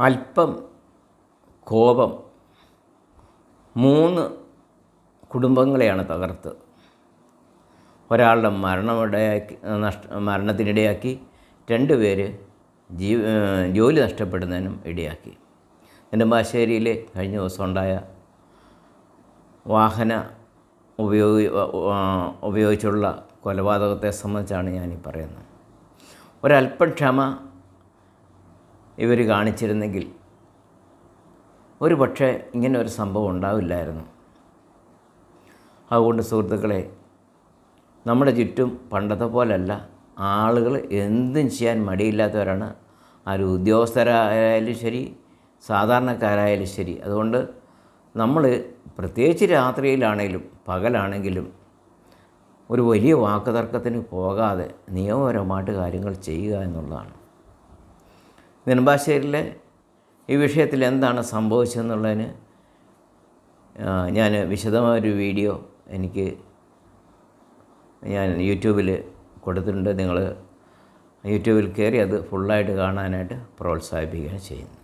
അല്പം കോപം മൂന്ന് കുടുംബങ്ങളെയാണ് തകർത്ത്. ഒരാളുടെ മരണമിടയാക്കി നഷ്ട മരണത്തിനിടയാക്കി രണ്ട് പേര് ജീ ജോലി നഷ്ടപ്പെടുന്നതിനും ഇടയാക്കി. നെടുമ്പാശ്ശേരിയിൽ കഴിഞ്ഞ ദിവസം ഉണ്ടായ വാഹന ഉപയോഗി ഉപയോഗിച്ചുള്ള കൊലപാതകത്തെ സംബന്ധിച്ചാണ് ഞാനീ പറയുന്നത്. ഒരല്പം ക്ഷമ ഇവർ കാണിച്ചിരുന്നെങ്കിൽ ഒരു പക്ഷേ ഇങ്ങനെ ഒരു സംഭവം ഉണ്ടാവില്ലായിരുന്നു. അതുകൊണ്ട് സുഹൃത്തുക്കളെ നമ്മുടെ ചുറ്റും പണ്ടത്തെ പോലല്ല ആളുകൾ എന്തും ചെയ്യാൻ മടിയില്ലാത്തവരാണ്. ആര് ഉദ്യോഗസ്ഥരായാലും ശരി സാധാരണക്കാരായാലും ശരി. അതുകൊണ്ട് നമ്മൾ പ്രത്യേകിച്ച് രാത്രിയിലാണെങ്കിലും പകലാണെങ്കിലും ഒരു വലിയ വാക്കുതർക്കത്തിന് പോകാതെ നിയമപരമായിട്ട് കാര്യങ്ങൾ ചെയ്യുക എന്നുള്ളതാണ്. നെടുമ്പാശ്ശേരിയിലെ ഈ വിഷയത്തിൽ എന്താണ് സംഭവിച്ചതെന്നുള്ളതിന് ഞാൻ വിശദമായൊരു വീഡിയോ എനിക്ക് ഞാൻ യൂട്യൂബിൽ കൊടുത്തിട്ടുണ്ട്. നിങ്ങൾ യൂട്യൂബിൽ കയറി അത് ഫുള്ളായിട്ട് കാണാനായിട്ട് പ്രോത്സാഹിപ്പിക്കുകയാണ് ചെയ്യുന്നത്.